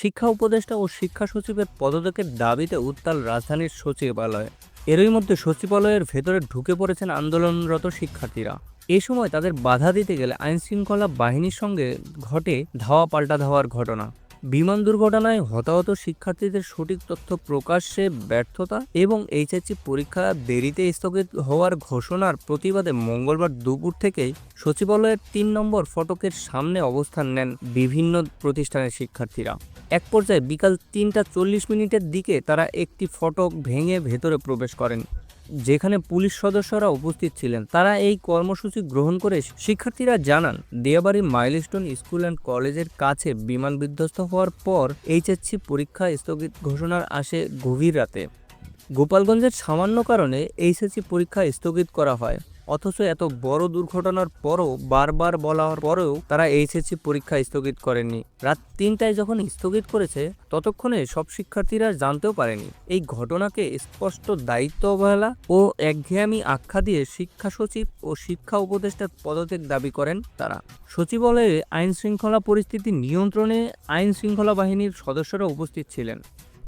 শিক্ষা উপদেষ্টা ও শিক্ষা সচিবের পদত্যাগের দাবিতে উত্তাল রাজধানীর সচিবালয়। এরই মধ্যে সচিবালয়ের ভেতরে ঢুকে পড়েছেন আন্দোলনরত শিক্ষার্থীরা। এ সময় তাদের বাধা দিতে গেলে আইনশৃঙ্খলা বাহিনীর সঙ্গে ঘটে ধাওয়া পাল্টা ধাওয়ার ঘটনা। বিমান দুর্ঘটনায় হতাহত শিক্ষার্থীদের সঠিক তথ্য প্রকাশ্যে ব্যর্থতা এবং এইচএসসি পরীক্ষা দেরিতে স্থগিত হওয়ার ঘোষণার প্রতিবাদে মঙ্গলবার দুপুর থেকেই সচিবালয়ের তিন নম্বর ফটকের সামনে অবস্থান নেন বিভিন্ন প্রতিষ্ঠানের শিক্ষার্থীরা। এক পর্যায়ে বিকাল তিনটা চল্লিশ মিনিটের দিকে তারা একটি ফটক ভেঙে ভেতরে প্রবেশ করেন। যেখানে পুলিশ সদস্যরা উপস্থিত ছিলেন, তারা এই কর্মসূচি গ্রহণ করে শিক্ষার্থীরা জানান দিয়াবাড়ি মাইলস্টোন স্কুল অ্যান্ড কলেজের কাছে বিমান বিধ্বস্ত হওয়ার পর এইচএসসি পরীক্ষা স্থগিত ঘোষণার আসে গভীর রাতে। গোপালগঞ্জের সামান্য কারণে এইচএসসি পরীক্ষা স্থগিত করা হয়। অথচ এত বড় দুর্ঘটনার পরও বারবার বলার পরেও তারা এইচএসসি পরীক্ষা স্থগিত করেননি। রাত তিনটায় যখন স্থগিত করেছে, ততক্ষণে সব শিক্ষার্থীরা জানতেও পারেনি। এই ঘটনাকে স্পষ্ট দায়িত্ব অবহেলা ও একঘেয়ামি আখ্যা দিয়ে শিক্ষা সচিব ও শিক্ষা উপদেষ্টার পদত্যাগ দাবি করেন তারা। সচিবালয়ে আইন শৃঙ্খলা পরিস্থিতি নিয়ন্ত্রণে আইন শৃঙ্খলা বাহিনীর সদস্যরা উপস্থিত ছিলেন।